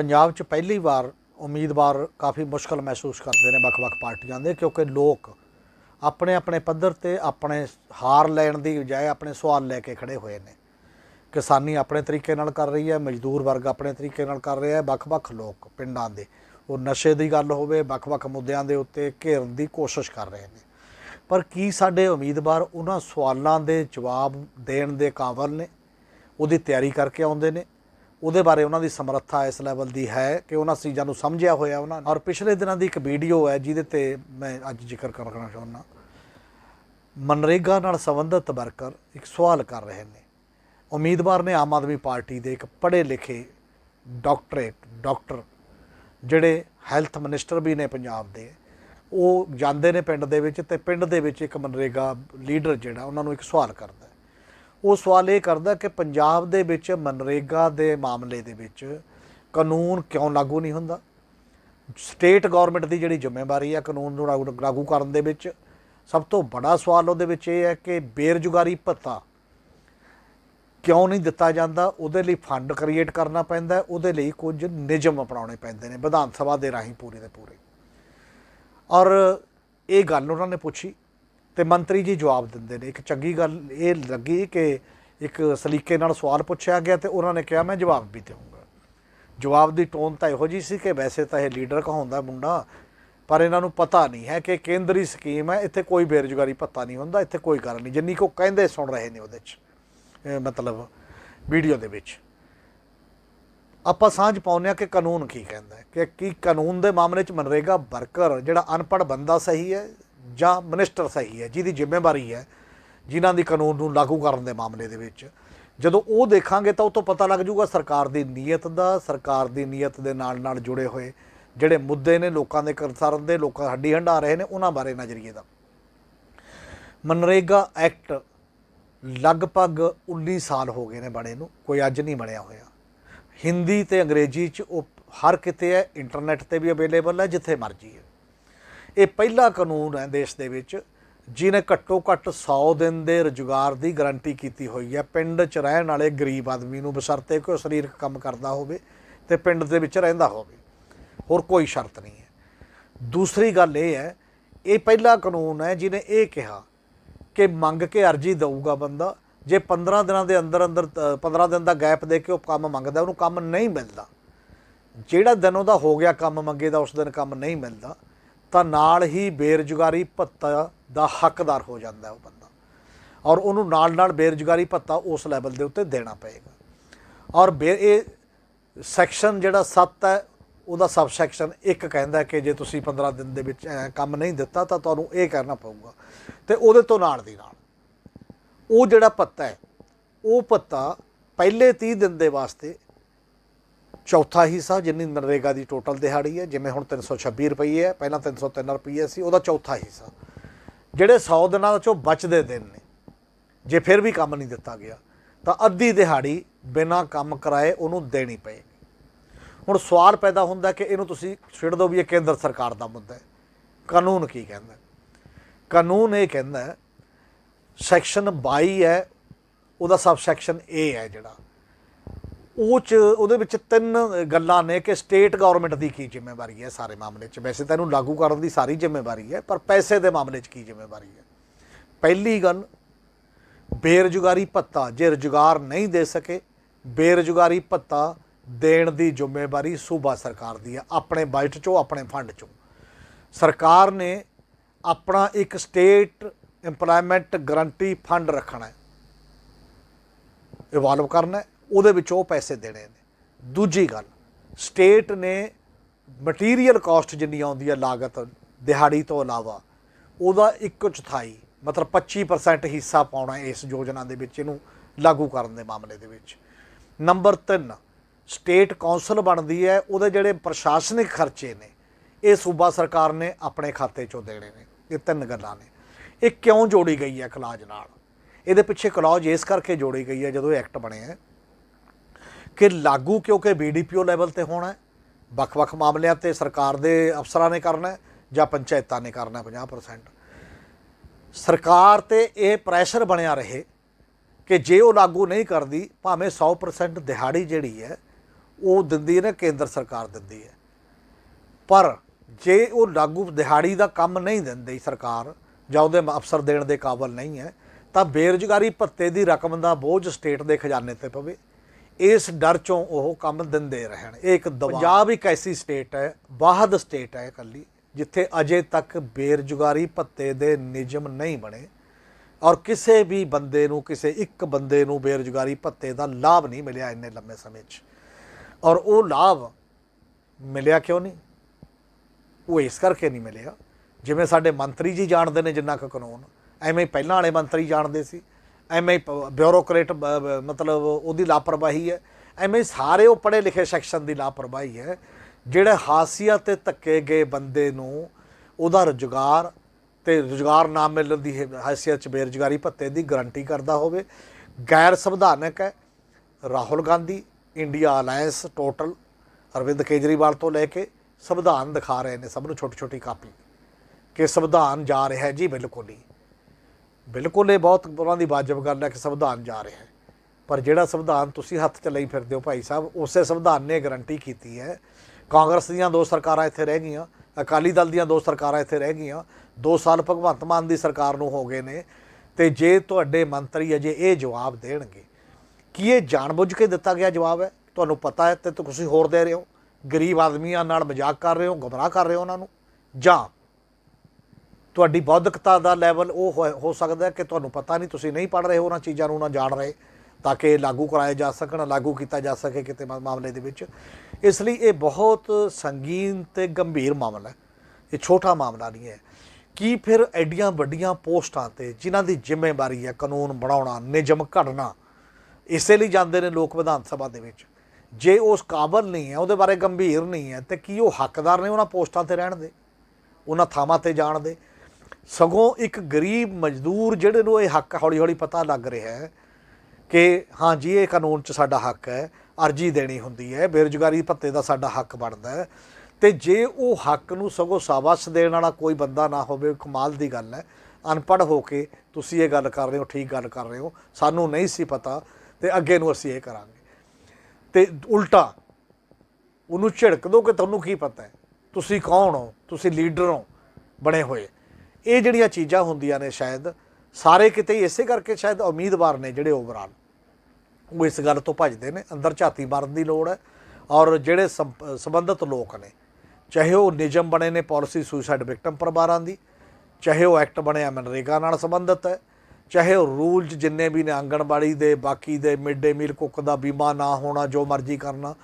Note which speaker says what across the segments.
Speaker 1: ਪੰਜਾਬ 'ਚ ਪਹਿਲੀ ਵਾਰ ਉਮੀਦਵਾਰ ਕਾਫੀ ਮੁਸ਼ਕਲ ਮਹਿਸੂਸ ਕਰਦੇ ਨੇ ਵੱਖ-ਵੱਖ ਪਾਰਟੀਆਂ ਦੇ, ਕਿਉਂਕਿ ਲੋਕ ਆਪਣੇ ਆਪਣੇ ਪੱਧਰ ਤੇ ਆਪਣੇ ਹਾਰ ਲੈਣ ਦੀ ਬਜਾਏ ਆਪਣੇ ਸਵਾਲ ਲੈ ਕੇ ਖੜੇ ਹੋਏ ਨੇ। ਕਿਸਾਨੀ ਆਪਣੇ ਤਰੀਕੇ ਨਾਲ ਕਰ ਰਹੀ ਹੈ, ਮਜ਼ਦੂਰ ਵਰਗ ਆਪਣੇ ਤਰੀਕੇ ਨਾਲ ਕਰ ਰਿਹਾ ਹੈ, ਵੱਖ-ਵੱਖ ਲੋਕ ਪਿੰਡਾਂ ਦੇ। ਉਹ ਨਸ਼ੇ ਦੀ ਗੱਲ ਹੋਵੇ, ਵੱਖ-ਵੱਖ ਮੁੱਦਿਆਂ ਦੇ ਉੱਤੇ ਘੇਰਨ ਦੀ ਕੋਸ਼ਿਸ਼ ਕਰ ਰਹੇ ਨੇ। ਪਰ ਕੀ ਸਾਡੇ ਉਮੀਦਵਾਰ ਉਹਨਾਂ ਸਵਾਲਾਂ ਦੇ ਜਵਾਬ ਦੇਣ ਦੇ ਕਾਬਲ ਨੇ? ਉਹਦੀ ਤਿਆਰੀ ਕਰਕੇ ਆਉਂਦੇ ਨੇ। ਉਹਦੇ ਬਾਰੇ ਉਹਨਾਂ ਦੀ ਸਮਰੱਥਾ ਇਸ ਲੈਵਲ ਦੀ ਹੈ ਕਿ ਉਹਨਾਂ ਚੀਜ਼ਾਂ ਨੂੰ ਸਮਝਿਆ ਹੋਇਆ ਉਹਨਾਂ ਔਰ ਪਿਛਲੇ ਦਿਨਾਂ ਦੀ ਇੱਕ ਵੀਡੀਓ ਹੈ ਜਿਹਦੇ ਤੇ ਮੈਂ ਅੱਜ ਜ਼ਿਕਰ ਕਰਨਾ ਚਾਹੁੰਦਾ। ਮਨਰੇਗਾ ਨਾਲ ਸੰਬੰਧਿਤ ਵਰਕਰ ਇੱਕ ਸਵਾਲ ਕਰ ਰਹੇ ਨੇ। ਉਮੀਦਵਾਰ ਨੇ ਆਮ ਆਦਮੀ ਪਾਰਟੀ ਦੇ ਇੱਕ ਪੜ੍ਹੇ ਲਿਖੇ ਡਾਕਟਰੇਟ ਡਾਕਟਰ ਜਿਹੜੇ ਹੈਲਥ ਮਿਨਿਸਟਰ ਵੀ ਨੇ ਪੰਜਾਬ ਦੇ। ਉਹ ਜਾਂਦੇ ਨੇ ਪਿੰਡ ਦੇ ਵਿੱਚ ਤੇ ਪਿੰਡ ਦੇ ਵਿੱਚ ਇੱਕ ਮਨਰੇਗਾ ਲੀਡਰ ਜਿਹੜਾ, ਉਹਨਾਂ ਨੂੰ ਇੱਕ ਸਵਾਲ ਕਰਦਾ ਉਹ ਸਵਾਲ ਇਹ ਕਰਦਾ ਕਿ ਪੰਜਾਬ ਦੇ ਵਿੱਚ ਮਨਰੇਗਾ ਦੇ ਮਾਮਲੇ ਦੇ ਵਿੱਚ ਕਾਨੂੰਨ ਕਿਉਂ ਲਾਗੂ ਨਹੀਂ ਹੁੰਦਾ? ਸਟੇਟ ਗਵਰਨਮੈਂਟ ਦੀ ਜਿਹੜੀ ਜ਼ਿੰਮੇਵਾਰੀ ਹੈ ਕਾਨੂੰਨ ਨੂੰ ਲਾਗੂ- ਲਾਗੂ ਕਰਨ ਦੇ ਵਿੱਚ, ਸਭ ਤੋਂ ਬੜਾ ਸਵਾਲ ਉਹਦੇ ਵਿੱਚ ਇਹ ਹੈ ਕਿ ਬੇਰੁਜ਼ਗਾਰੀ ਭੱਤਾ ਕਿਉਂ ਨਹੀਂ ਦਿੱਤਾ ਜਾਂਦਾ? ਉਹਦੇ ਲਈ ਫੰਡ ਕ੍ਰੀਏਟ ਕਰਨਾ ਪੈਂਦਾ ਉਹਦੇ ਲਈ ਕੁਝ ਨਿਯਮ ਅਪਣਾਉਣੇ ਪੈਂਦੇ ਨੇ ਵਿਧਾਨ ਸਭਾ ਦੇ ਰਾਹੀਂ ਪੂਰੇ ਦੇ ਪੂਰੇ। ਔਰ ਇਹ ਗੱਲ ਉਹਨਾਂ ਨੇ ਪੁੱਛੀ ਤੇ ਮੰਤਰੀ ਜੀ ਜਵਾਬ ਦਿੰਦੇ ਨੇ। ਇੱਕ ਚੰਗੀ ਗੱਲ ਇਹ ਲੱਗੀ ਕਿ ਇੱਕ ਸਲੀਕੇ ਨਾਲ ਸਵਾਲ ਪੁੱਛਿਆ ਗਿਆ ਤੇ ਉਹਨਾਂ ਨੇ ਕਿਹਾ, ਮੈਂ ਜਵਾਬ ਵੀ ਦੇਵਾਂਗਾ ਜਵਾਬ ਦੀ ਟੋਨ ਤਾਂ ਇਹੋ ਜੀ ਸੀ ਕਿ ਵੈਸੇ ਤਾਂ ਇਹ ਲੀਡਰ ਕਹਾਉਂਦਾ ਮੁੰਡਾ, ਪਰ ਇਹਨਾਂ ਨੂੰ ਪਤਾ ਨਹੀਂ ਹੈ ਕਿ ਕੇਂਦਰੀ ਸਕੀਮ ਹੈ। ਇੱਥੇ ਕੋਈ ਬੇਰੁਜ਼ਗਾਰੀ ਭੱਤਾ ਨਹੀਂ ਹੁੰਦਾ, ਇੱਥੇ ਕੋਈ ਗੱਲ ਨਹੀਂ। ਜਿੰਨੀ ਕੋ ਕਹਿੰਦੇ ਸੁਣ ਰਹੇ ਨੇ ਉਹਦੇ 'ਚ ਮਤਲਬ ਵੀਡੀਓ ਦੇ ਵਿੱਚ। ਆਪਾਂ ਸਾਂਝ ਪਾਉਂਦੇ ਹਾਂ ਕਿ ਕਾਨੂੰਨ ਕੀ ਕਹਿੰਦਾ ਕਿ ਕੀ ਕਾਨੂੰਨ ਦੇ ਮਾਮਲੇ 'ਚ ਮਨਰੇਗਾ ਵਰਕਰ, ਜਿਹੜਾ ਅਨਪੜ੍ਹ ਬੰਦਾ ਸਹੀ ਹੈ ਜਾਂ ਮਿਨਿਸਟਰ ਸਹੀ ਹੈ, ਜਿਹਦੀ ਜ਼ਿੰਮੇਵਾਰੀ ਹੈ, ਜਿਨ੍ਹਾਂ ਦੀ ਕਾਨੂੰਨ ਨੂੰ ਲਾਗੂ ਕਰਨ ਦੇ ਮਾਮਲੇ ਦੇ ਵਿੱਚ। ਜਦੋਂ ਉਹ ਦੇਖਾਂਗੇ ਤਾਂ ਉਹ ਤੋਂ ਪਤਾ ਲੱਗ ਜਾਊਗਾ ਸਰਕਾਰ ਦੀ ਨੀਅਤ ਦਾ, ਸਰਕਾਰ ਦੀ ਨੀਅਤ ਦੇ ਨਾਲ ਨਾਲ ਜੁੜੇ ਹੋਏ ਜਿਹੜੇ ਮੁੱਦੇ ਨੇ, ਲੋਕਾਂ ਦੇ ਕੰਸਰਨ ਦੇ, ਲੋਕਾਂ ਹੱਡੀ ਹੰਡਾ ਰਹੇ ਨੇ, ਉਹਨਾਂ ਬਾਰੇ ਨਜ਼ਰੀਏ ਦਾ। ਮਨਰੇਗਾ ਐਕਟ ਲਗਭਗ 19 ਸਾਲ ਹੋ ਗਏ ਨੇ ਬਣੇ ਨੂੰ, ਕੋਈ ਅੱਜ ਨਹੀਂ ਬਣਿਆ ਹੋਇਆ। ਹਿੰਦੀ ਤੇ ਅੰਗਰੇਜ਼ੀ ਚ ਉਹ ਹਰ ਕਿਤੇ ਹੈ, ਇੰਟਰਨੈਟ ਤੇ ਵੀ ਅਵੇਲੇਬਲ ਹੈ, ਜਿੱਥੇ ਮਰਜ਼ੀ ਹੈ। ਇਹ ਪਹਿਲਾ ਕਾਨੂੰਨ ਹੈ ਦੇਸ਼ ਦੇ ਵਿੱਚ ਜਿਹਨੇ ਘੱਟੋ ਘੱਟ 100 ਦਿਨ ਦੇ ਰੁਜ਼ਗਾਰ ਦੀ ਗਾਰੰਟੀ ਕੀਤੀ ਹੋਈ ਹੈ। ਪਿੰਡ 'ਚ ਰਹਿਣ ਵਾਲੇ ਗਰੀਬ ਆਦਮੀ ਨੂੰ ਬਸ਼ਰਤੇ ਕਿ ਉਹ ਸਰੀਰਕ ਕੰਮ ਕਰਦਾ ਹੋਵੇ ਤੇ ਪਿੰਡ ਦੇ ਵਿੱਚ ਰਹਿੰਦਾ ਹੋਵੇ ਹੋਰ ਕੋਈ ਸ਼ਰਤ ਨਹੀਂ ਹੈ। ਦੂਸਰੀ ਗੱਲ ਇਹ ਹੈ ਇਹ ਪਹਿਲਾ ਕਾਨੂੰਨ ਹੈ ਜਿਹਨੇ ਇਹ ਕਿਹਾ ਕਿ ਮੰਗ ਕੇ ਅਰਜੀ ਦਊਗਾ ਬੰਦਾ ਜੇ 15 ਦਿਨਾਂ ਦੇ ਅੰਦਰ ਅੰਦਰ ਅ, 15 ਦਿਨ ਦਾ ਗੈਪ ਦੇ ਕੇ ਉਹ ਕੰਮ ਮੰਗਦਾ ਉਹਨੂੰ ਕੰਮ ਨਹੀਂ ਮਿਲਦਾ। ਜਿਹੜਾ ਦਿਨ ਉਹਦਾ ਹੋ ਗਿਆ ਕੰਮ ਮੰਗੇ ਦਾ ਉਸ ਦਿਨ ਕੰਮ ਨਹੀਂ ਮਿਲਦਾ। ਤਾਂ ਨਾਲ ਹੀ ਬੇਰੁਜ਼ਗਾਰੀ ਭੱਤਾ ਦਾ ਹੱਕਦਾਰ ਹੋ ਜਾਂਦਾ ਉਹ ਬੰਦਾ। ਔਰ ਉਹਨੂੰ ਨਾਲ ਨਾਲ ਬੇਰੁਜ਼ਗਾਰੀ ਭੱਤਾ ਉਸ ਲੈਵਲ ਦੇ ਉੱਤੇ ਦੇਣਾ ਪਏਗਾ। ਔਰ ਬੇ ਇਹ ਸੈਕਸ਼ਨ ਜਿਹੜਾ 7 ਹੈ, ਉਹਦਾ ਸਬ ਸੈਕਸ਼ਨ 1 ਕਹਿੰਦਾ ਕਿ ਜੇ ਤੁਸੀਂ 15 ਦਿਨ ਦੇ ਵਿੱਚ ਕੰਮ ਨਹੀਂ ਦਿੱਤਾ ਤਾਂ ਤੁਹਾਨੂੰ ਇਹ ਕਰਨਾ ਪਊਗਾ। ਤੇ ਉਹਦੇ ਤੋਂ ਨਾਲ ਦੀ ਨਾਲ ਉਹ ਜਿਹੜਾ ਪੱਤਾ ਹੈ, ਉਹ ਪੱਤਾ ਪਹਿਲੇ 30 ਦਿਨ ਦੇ ਵਾਸਤੇ ਚੌਥਾ ਹਿੱਸਾ ਜਿੰਨੀ ਨਰੇਗਾ ਦੀ ਟੋਟਲ ਦਿਹਾੜੀ ਹੈ, ਜਿਵੇਂ ਹੁਣ 326 ਰੁਪਏ ਹੈ, ਪਹਿਲਾਂ 303 ਰੁਪਏ ਸੀ, ਉਹਦਾ ਚੌਥਾ ਹਿੱਸਾ। ਜਿਹੜੇ 100 ਦਿਨਾਂ ਚੋਂ ਬਚਦੇ ਦਿਨ ਨੇ, ਜੇ ਫਿਰ ਵੀ ਕੰਮ ਨਹੀਂ ਦਿੱਤਾ ਗਿਆ, ਤਾਂ ਅੱਧੀ ਦਿਹਾੜੀ ਬਿਨਾਂ ਕੰਮ ਕਰਾਏ ਉਹਨੂੰ ਦੇਣੀ ਪਏਗੀ। ਹੁਣ ਸਵਾਲ ਪੈਦਾ ਹੁੰਦਾ ਕਿ ਇਹਨੂੰ ਤੁਸੀਂ ਛੱਡ ਦਿਓ ਵੀ ਇਹ ਕੇਂਦਰ ਸਰਕਾਰ ਦਾ ਮੁੱਦਾ ਹੈ। ਕਾਨੂੰਨ ਕੀ ਕਹਿੰਦਾ ਕਾਨੂੰਨ ਇਹ ਕਹਿੰਦਾ ਸੈਕਸ਼ਨ 22 ਹੈ, ਉਹਦਾ ਸਬ ਸੈਕਸ਼ਨ A ਹੈ ਜਿਹੜਾ। ਉਹ ਚ ਉਹਦੇ ਵਿੱਚ ਤਿੰਨ ਗੱਲਾਂ ਨੇ ਕਿ ਸਟੇਟ ਗਵਰਨਮੈਂਟ ਦੀ ਕੀ ਜ਼ਿੰਮੇਵਾਰੀ ਹੈ ਸਾਰੇ ਮਾਮਲੇ 'ਚ। ਵੈਸੇ ਤਾਂ ਇਹਨੂੰ ਲਾਗੂ ਕਰਨ ਦੀ ਸਾਰੀ ਜ਼ਿੰਮੇਵਾਰੀ ਹੈ ਪਰ ਪੈਸੇ ਦੇ ਮਾਮਲੇ 'ਚ ਕੀ ਜ਼ਿੰਮੇਵਾਰੀ ਹੈ? ਪਹਿਲੀ ਗੱਲ ਬੇਰੁਜ਼ਗਾਰੀ ਭੱਤਾ ਜੇ ਰੁਜ਼ਗਾਰ ਨਹੀਂ ਦੇ ਸਕੇ ਬੇਰੁਜ਼ਗਾਰੀ ਭੱਤਾ ਦੇਣ ਦੀ ਜ਼ਿੰਮੇਵਾਰੀ ਸੂਬਾ ਸਰਕਾਰ ਦੀ ਹੈ ਆਪਣੇ ਬਜਟ ਚੋਂ ਆਪਣੇ ਫੰਡ ਚੋਂ। ਸਰਕਾਰ ਨੇ ਆਪਣਾ ਇੱਕ ਸਟੇਟ ਏਮਪਲੋਇਮੈਂਟ ਗਰੰਟੀ ਫੰਡ ਰੱਖਣਾ ਹੈ। ਇਵਾਲਵ ਕਰਨਾ ਹੈ, ਉਹਦੇ ਵਿੱਚ ਉਹ ਪੈਸੇ ਦੇਣੇ ਨੇ। ਦੂਜੀ ਗੱਲ ਸਟੇਟ ਨੇ ਮਟੀਰੀਅਲ ਕਾਸਟ ਜਿੰਨੀ ਆਉਂਦੀ ਹੈ ਲਾਗਤ ਦਿਹਾੜੀ ਤੋਂ ਇਲਾਵਾ, ਉਹਦਾ ਇੱਕ ਚੌਥਾਈ, ਮਤਲਬ 25% ਹਿੱਸਾ ਪਾਉਣਾ ਇਸ ਯੋਜਨਾ ਦੇ ਵਿੱਚ ਇਹਨੂੰ ਲਾਗੂ ਕਰਨ ਦੇ ਮਾਮਲੇ ਦੇ ਵਿੱਚ। ਨੰਬਰ 3 ਸਟੇਟ ਕੌਂਸਲ ਬਣਦੀ ਹੈ, ਉਹਦੇ ਜਿਹੜੇ ਪ੍ਰਸ਼ਾਸਨਿਕ ਖਰਚੇ ਨੇ, ਇਹ ਸੂਬਾ ਸਰਕਾਰ ਨੇ ਆਪਣੇ ਖਾਤੇ ਚੋਂ ਦੇਣੇ ਨੇ। ਇਹ ਤਿੰਨ ਗੱਲਾਂ ਨੇ। ਇਹ ਕਿਉਂ ਜੋੜੀ ਗਈ ਹੈ ਕਲਾਜ ਨਾਲ? ਇਹਦੇ ਪਿੱਛੇ ਕਲੌਜ ਇਸ ਕਰਕੇ ਜੋੜੀ ਗਈ ਹੈ ਜਦੋਂ ਐਕਟ ਬਣਿਆ ਹੈ। ਕਿ ਲਾਗੂ ਕਿਉਂਕਿ ਬੀਡੀਪੀਓ ਲੈਵਲ ਤੇ ਹੋਣਾ ਹੈ, ਵੱਖ-ਵੱਖ ਮਾਮਲਿਆਂ ਤੇ ਸਰਕਾਰ ਦੇ ਅਫਸਰਾਂ ਨੇ ਕਰਨਾ ਜਾਂ ਪੰਚਾਇਤਾਂ ਨੇ ਕਰਨਾ ਹੈ 50% ਸਰਕਾਰ ਤੇ ਇਹ ਪ੍ਰੈਸ਼ਰ ਬਣਿਆ ਰਹੇ ਕਿ ਜੇ ਉਹ ਲਾਗੂ ਨਹੀਂ ਕਰਦੀ, ਭਾਵੇਂ 100% ਦਿਹਾੜੀ ਜਿਹੜੀ ਹੈ, ਉਹ ਦਿੰਦੀ ਹੈ ਨਾ, ਕੇਂਦਰ ਸਰਕਾਰ ਦਿੰਦੀ ਹੈ। ਪਰ ਜੇ ਉਹ ਲਾਗੂ ਦਿਹਾੜੀ ਦਾ ਕੰਮ ਨਹੀਂ ਦਿੰਦੀ ਸਰਕਾਰ ਜਾਂ ਉਹਦੇ ਅਫਸਰ ਦੇਣ ਦੇ ਕਾਬਲ ਨਹੀਂ ਹੈ, ਤਾਂ ਬੇਰੁਜ਼ਗਾਰੀ ਭੱਤੇ ਦੀ ਰਕਮ ਦਾ ਬੋਝ ਸਟੇਟ ਦੇ ਖਜ਼ਾਨੇ ਤੇ ਪਵੇ। ਇਸ ਡਰ ਚੋਂ ਉਹ ਕੰਮ ਦਿੰਦੇ ਰਹਿਣ। ਇਹ ਇੱਕ ਦਬਾਅ। ਪੰਜਾਬ ਇੱਕ ਐਸੀ ਸਟੇਟ ਹੈ, ਵਾਹਦ ਸਟੇਟ ਹੈ ਇਕੱਲੀ, ਜਿੱਥੇ ਅਜੇ ਤੱਕ ਬੇਰੁਜ਼ਗਾਰੀ ਭੱਤੇ ਦੇ ਨਿਯਮ ਨਹੀਂ ਬਣੇ ਔਰ ਕਿਸੇ ਵੀ ਬੰਦੇ ਨੂੰ, ਕਿਸੇ ਇੱਕ ਬੰਦੇ ਨੂੰ ਬੇਰੁਜ਼ਗਾਰੀ ਭੱਤੇ ਦਾ ਲਾਭ ਨਹੀਂ ਮਿਲਿਆ ਇੰਨੇ ਲੰਮੇ ਸਮੇਂ 'ਚ। ਔਰ ਉਹ ਲਾਭ ਮਿਲਿਆ ਕਿਉਂ ਨਹੀਂ? ਉਹ ਇਸ ਕਰਕੇ ਨਹੀਂ ਮਿਲਿਆ। ਜਿਵੇਂ ਸਾਡੇ ਮੰਤਰੀ ਜੀ ਜਾਣਦੇ ਨੇ ਜਿੰਨਾ ਕੁ ਕਾਨੂੰਨ, ਐਵੇਂ ਹੀ ਪਹਿਲਾਂ ਵਾਲੇ ਮੰਤਰੀ ਜਾਣਦੇ ਸੀ। ਐਵੇਂ ਪ- ਬਿਊਰੋਕਰੇਟ ਮਤਲਬ ਉਹਦੀ ਲਾਪਰਵਾਹੀ ਹੈ। ਐਵੇਂ ਸਾਰੇ ਉਹ ਪੜ੍ਹੇ ਲਿਖੇ ਸੈਕਸ਼ਨ ਦੀ ਲਾਪਰਵਾਹੀ ਹੈ, ਜਿਹੜੇ ਹਾਸੀਆ ਤੇ ਧੱਕੇ ਗਏ ਬੰਦੇ ਨੂੰ ਉਹਦਾ ਰੁਜ਼ਗਾਰ ਤੇ ਰੁਜ਼ਗਾਰ ਨਾ ਮਿਲਣ ਦੀ ਹਾਸੀਅਤ ਚ ਬੇਰੁਜ਼ਗਾਰੀ ਭੱਤੇ ਦੀ ਗਾਰੰਟੀ ਕਰਦਾ ਹੋਵੇ। ਗੈਰ ਸੰਵਿਧਾਨਕ ਹੈ, Rahul Gandhi, India alliance total Arvind Kejriwal ਤੋਂ ਲੈ ਕੇ ਸੰਵਿਧਾਨ ਦਿਖਾ ਰਹੇ ਨੇ, ਸਭ ਨੂੰ ਛੋਟੀ ਛੋਟੀ ਕਾਪੀ। ਕਿ ਸੰਵਿਧਾਨ ਜਾ ਰਿਹਾ ਜੀ ਬਿਲਕੁਲ ਹੀ। ਬਿਲਕੁਲ ਇਹ ਬਹੁਤ ਉਹਨਾਂ ਦੀ ਵਾਜਬ ਗੱਲ ਹੈ ਕਿ ਸੰਵਿਧਾਨ ਜਾ ਰਿਹਾ ਹੈ। ਪਰ ਜਿਹੜਾ ਸੰਵਿਧਾਨ ਤੁਸੀਂ ਹੱਥ 'ਚ ਲਈ ਫਿਰਦੇ ਹੋ ਭਾਈ ਸਾਹਿਬ, ਉਸੇ ਸੰਵਿਧਾਨ ਨੇ ਗਰੰਟੀ ਕੀਤੀ ਹੈ। ਕਾਂਗਰਸ ਦੀਆਂ ਦੋ ਸਰਕਾਰਾਂ ਇੱਥੇ ਰਹਿ ਗਈਆਂ, ਅਕਾਲੀ ਦਲ ਦੀਆਂ ਦੋ ਸਰਕਾਰਾਂ ਇੱਥੇ ਰਹਿ ਗਈਆਂ 2 ਸਾਲ ਭਗਵੰਤ ਮਾਨ ਦੀ ਸਰਕਾਰ ਨੂੰ ਹੋ ਗਏ ਨੇ ਤੇ ਜੇ ਤੁਹਾਡੇ ਮੰਤਰੀ ਅਜੇ ਇਹ ਜਵਾਬ ਦੇਣਗੇ, ਕੀ ਇਹ ਜਾਣਬੁੱਝ ਕੇ ਦਿੱਤਾ ਗਿਆ ਜਵਾਬ ਹੈ? ਤੁਹਾਨੂੰ ਪਤਾ ਹੈ ਤੇ ਤੁਸੀਂ ਹੋਰ ਦੇ ਰਹੇ ਹੋ। ਗਰੀਬ ਆਦਮੀਆਂ ਨਾਲ ਮਜ਼ਾਕ ਕਰ ਰਹੇ ਹੋ, ਗੁੰਮਰਾਹ ਕਰ ਰਹੇ ਹੋ ਉਹਨਾਂ ਨੂੰ। ਜਾਂ ਤੁਹਾਡੀ ਬੌਧਿਕਤਾ ਦਾ ਲੈਵਲ ਉਹ ਹੋ- ਹੋ ਸਕਦਾ ਕਿ ਤੁਹਾਨੂੰ ਪਤਾ ਨਹੀਂ, ਤੁਸੀਂ ਨਹੀਂ ਪੜ ਰਹੇ ਹੋ ਉਹਨਾਂ ਚੀਜ਼ਾਂ ਨੂੰ ਨਾ ਜਾਣ ਰਹੇ, ਤਾਂ ਕਿ ਲਾਗੂ ਕਰਾਏ ਜਾ ਸਕਣ, ਲਾਗੂ ਕੀਤਾ ਜਾ ਸਕੇ ਕਿਤੇ ਮਾ- ਮਾਮਲੇ ਦੇ ਵਿੱਚ। ਇਸ ਲਈ ਇਹ ਬਹੁਤ ਸੰਗੀਨ ਤੇ ਗੰਭੀਰ ਮਾਮਲਾ ਹੈ। ਇਹ ਛੋਟਾ ਮਾਮਲਾ ਨਹੀਂ ਹੈ। ਕੀ ਫਿਰ ਐਡੀਆਂ ਵੱਡੀਆਂ ਪੋਸਟਾਂ ਤੇ ਜਿਨ੍ਹਾਂ ਦੀ ਜ਼ਿੰਮੇਵਾਰੀ ਹੈ ਕਾਨੂੰਨ ਬਣਾਉਣਾ, ਨਿਯਮ ਘੜਨਾ, ਇਸੇ ਲਈ ਜਾਂਦੇ ਨੇ ਲੋਕ ਵਿਧਾਨ ਸਭਾ ਦੇ ਵਿੱਚ। ਜੇ ਉਸ ਕਾਬਲ ਨਹੀਂ ਹੈ, ਉਹਦੇ ਬਾਰੇ ਗੰਭੀਰ ਨਹੀਂ ਹੈ, ਤੇ ਕੀ ਉਹ ਹੱਕਦਾਰ ਨੇ ਉਹਨਾਂ ਪੋਸਟਾਂ ਤੇ ਰਹਿਣ ਦੇ? ਉਹਨਾਂ ਥਾਵਾਂ ਤੇ ਜਾਣ ਦੇ? ਸਗੋਂ ਇੱਕ ਗਰੀਬ ਮਜ਼ਦੂਰ ਜਿਹੜੇ ਨੂੰ ਇਹ ਹੱਕ ਹੌਲੀ ਹੌਲੀ ਪਤਾ ਲੱਗ ਰਿਹਾ ਹੈ ਕਿ ਹਾਂ ਜੀ, ਇਹ ਕਾਨੂੰਨ 'ਚ ਸਾਡਾ ਹੱਕ ਹੈ, ਅਰਜੀ ਦੇਣੀ ਹੁੰਦੀ ਹੈ, ਬੇਰੁਜ਼ਗਾਰੀ ਭੱਤੇ ਦਾ ਸਾਡਾ ਹੱਕ ਬਣਦਾ ਹੈ। ਤੇ ਜੇ ਉਹ ਹੱਕ ਨੂੰ ਸਗੋਂ ਸਾਬਸ ਦੇਣ ਵਾਲਾ ਕੋਈ ਬੰਦਾ ਨਾ ਹੋਵੇ ਕਮਾਲ ਦੀ ਗੱਲ ਹੈ। ਅਨਪੜ੍ਹ ਹੋ ਕੇ ਤੁਸੀਂ ਇਹ ਗੱਲ ਕਰ ਰਹੇ ਹੋ, ਠੀਕ ਗੱਲ ਕਰ ਰਹੇ ਹੋ, ਸਾਨੂੰ ਨਹੀਂ ਸੀ ਪਤਾ ਤੇ ਅੱਗੇ ਨੂੰ ਅਸੀਂ ਇਹ ਕਰਾਂਗੇ। ਤੇ ਉਲਟਾ, ਉਹਨੂੰ ਝਿੜਕ ਦੋ ਕਿ ਤੁਹਾਨੂੰ ਕੀ ਪਤਾ ਹੈ? ਤੁਸੀਂ ਕੌਣ ਹੋ? ਤੁਸੀਂ ਲੀਡਰ ਹੋ, ਬਣੇ ਹੋਏ। ਇਹ ਜਿਹੜੀਆਂ ਚੀਜ਼ਾਂ ਹੁੰਦੀਆਂ ਨੇ ਸ਼ਾਇਦ, ਸਾਰੇ ਕਿਤੇ ਇਸੇ ਕਰਕੇ ਸ਼ਾਇਦ ਉਮੀਦਵਾਰ ਨੇ ਜਿਹੜੇ ਓਵਰਆਲ ਉਹ ਇਸ ਗੱਲ ਤੋਂ ਭੱਜਦੇ ਨੇ, ਅੰਦਰ ਝਾਤੀ ਮਾਰਨ ਦੀ ਲੋੜ ਹੈ ਔਰ ਜਿਹੜੇ ਸੰਬ- ਸੰਬੰਧਿਤ ਲੋਕ ਨੇ, ਚਾਹੇ ਉਹ ਨਿਯਮ ਬਣੇ ਨੇ ਪਾਲਿਸੀ ਸੁਸਾਈਡ ਵਿਕਟਮ ਪਰਿਵਾਰਾਂ ਦੀ, ਚਾਹੇ ਉਹ ਐਕਟ ਬਣਿਆ ਮਨਰੇਗਾ ਨਾਲ ਸੰਬੰਧਿਤ ਹੈ, ਚਾਹੇ ਉਹ ਰੂਲਸ ਜਿੰਨੇ ਵੀ ਨੇ ਆਂਗਣਵਾੜੀ ਦੇ, ਬਾਕੀ ਦੇ ਮਿਡ ਡੇ ਮੀਲ ਕੁੱਕ ਦਾ ਬੀਮਾ ਨਾ ਹੋਣਾ, ਜੋ ਮਰਜ਼ੀ ਕਰਨਾ,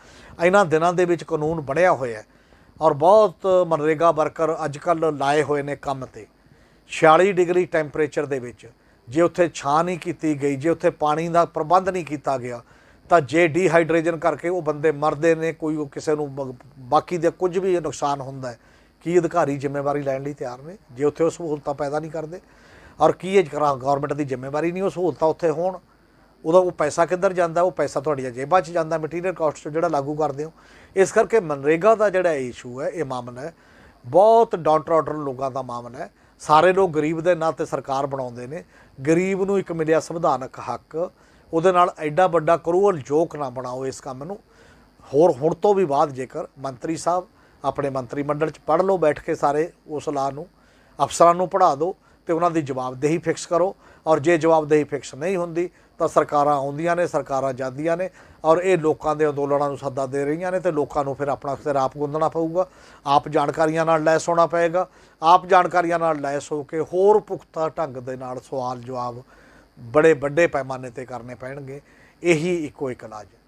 Speaker 1: ਇਹਨਾਂ ਦਿਨਾਂ ਦੇ ਵਿੱਚ ਕਾਨੂੰਨ ਬਣਿਆ ਹੋਇਆ ਹੈ ਔਰ ਬਹੁਤ ਮਨਰੇਗਾ ਵਰਕਰ ਅੱਜ ਕੱਲ ਲਾਏ ਹੋਏ ਨੇ ਕੰਮ ਤੇ। 46 ਡਿਗਰੀ ਟੈਂਪਰੇਚਰ ਦੇ ਵਿੱਚ ਜੇ ਉੱਥੇ ਛਾਂ ਨਹੀਂ ਕੀਤੀ ਗਈ, ਜੇ ਉੱਥੇ ਪਾਣੀ ਦਾ ਪ੍ਰਬੰਧ ਨਹੀਂ ਕੀਤਾ ਗਿਆ, ਤਾਂ ਜੇ ਡੀਹਾਈਡਰੇਸ਼ਨ ਕਰਕੇ ਉਹ ਬੰਦੇ ਮਰਦੇ ਨੇ, ਕੋਈ ਉਹ ਕਿਸੇ ਨੂੰ ਬਾਕੀ ਦੇ ਕੁਝ ਵੀ ਨੁਕਸਾਨ ਹੁੰਦਾ ਹੈ, ਕੀ ਅਧਿਕਾਰੀ ਜ਼ਿੰਮੇਵਾਰੀ ਲੈਣ ਲਈ ਤਿਆਰ ਨੇ? ਜੇ ਉੱਥੇ ਉਹ ਸਹੂਲਤਾਂ ਪੈਦਾ ਨਹੀਂ ਕਰਦੇ, ਔਰ ਕੀ ਇਹ ਗਵਰਨਮੈਂਟ ਦੀ ਜ਼ਿੰਮੇਵਾਰੀ ਨਹੀਂ, ਉਹ ਸਹੂਲਤਾਂ ਉੱਥੇ ਹੋਣ, ਉਹਦਾ ਉਹ ਪੈਸਾ ਕਿੱਧਰ ਜਾਂਦਾ, ਉਹ ਪੈਸਾ ਤੁਹਾਡੀਆਂ ਜੇਬਾਂ 'ਚ ਜਾਂਦਾ ਮਟੀਰੀਅਲ ਕਾਸਟ ਜਿਹੜਾ ਲਾਗੂ ਕਰਦੇ ਹੋ। ਇਸ ਕਰਕੇ ਮਨਰੇਗਾ ਦਾ ਜਿਹੜਾ ਇਸ਼ੂ ਹੈ, ਇਹ ਮਾਮਲਾ ਹੈ, ਬਹੁਤ ਡਾਊਨ ਲੋਕਾਂ ਦਾ ਮਾਮਲਾ ਹੈ। ਸਾਰੇ ਲੋਕ ਗਰੀਬ ਦੇ ਨਾਂ ਤੇ ਸਰਕਾਰ ਬਣਾਉਂਦੇ ਨੇ। ਗਰੀਬ ਨੂੰ ਇੱਕ ਮਿਲਿਆ ਸੰਵਿਧਾਨਕ ਹੱਕ, ਉਹਦੇ ਨਾਲ ਐਡਾ ਵੱਡਾ ਕਰੂਅਲ ਜੋਕ ਨਾ ਬਣਾਓ ਇਸ ਕੰਮ ਨੂੰ। ਹੋਰ, ਹੁਣ ਤੋਂ ਵੀ ਬਾਅਦ ਜੇਕਰ ਮੰਤਰੀ ਸਾਹਿਬ ਆਪਣੇ ਮੰਤਰੀ ਮੰਡਲ 'ਚ ਪੜ੍ਹ ਲਓ ਬੈਠ ਕੇ ਸਾਰੇ ਉਸ ਲਾ ਨੂੰ, ਅਫਸਰਾਂ ਨੂੰ ਪੜ੍ਹਾ ਦਿਓ ਤੇ ਉਹਨਾਂ ਦੀ ਜਵਾਬਦੇਹੀ ਫਿਕਸ ਕਰੋ ਔਰ ਜੇ ਜਵਾਬਦੇਹੀ ਫਿਕਸ ਨਹੀਂ ਹੁੰਦੀ ਤਾਂ ਸਰਕਾਰਾਂ ਆਉਂਦੀਆਂ ਨੇ, ਸਰਕਾਰਾਂ ਜਾਂਦੀਆਂ ਨੇ ਔਰ ਇਹ ਲੋਕਾਂ ਦੇ ਅੰਦੋਲਨਾਂ ਨੂੰ ਸੱਦਾ ਦੇ ਰਹੀਆਂ ਨੇ ਤੇ ਲੋਕਾਂ ਨੂੰ ਫਿਰ ਆਪਣਾ ਸਿਰ ਆਪ ਗੁੰਦਣਾ ਪਊਗਾ। ਆਪ ਜਾਣਕਾਰੀਆਂ ਨਾਲ ਲੈਸ ਹੋਣਾ ਪਏਗਾ। ਆਪ ਜਾਣਕਾਰੀਆਂ ਨਾਲ ਲੈਸ ਹੋ ਕੇ ਹੋਰ ਪੁਖਤਾ ਢੰਗ ਦੇ ਨਾਲ ਸਵਾਲ ਜਵਾਬ ਬੜੇ ਵੱਡੇ ਪੈਮਾਨੇ ਤੇ ਕਰਨੇ ਪੈਣਗੇ। ਇਹੀ ਇੱਕੋ ਇੱਕ ਇਲਾਜ ਹੈ।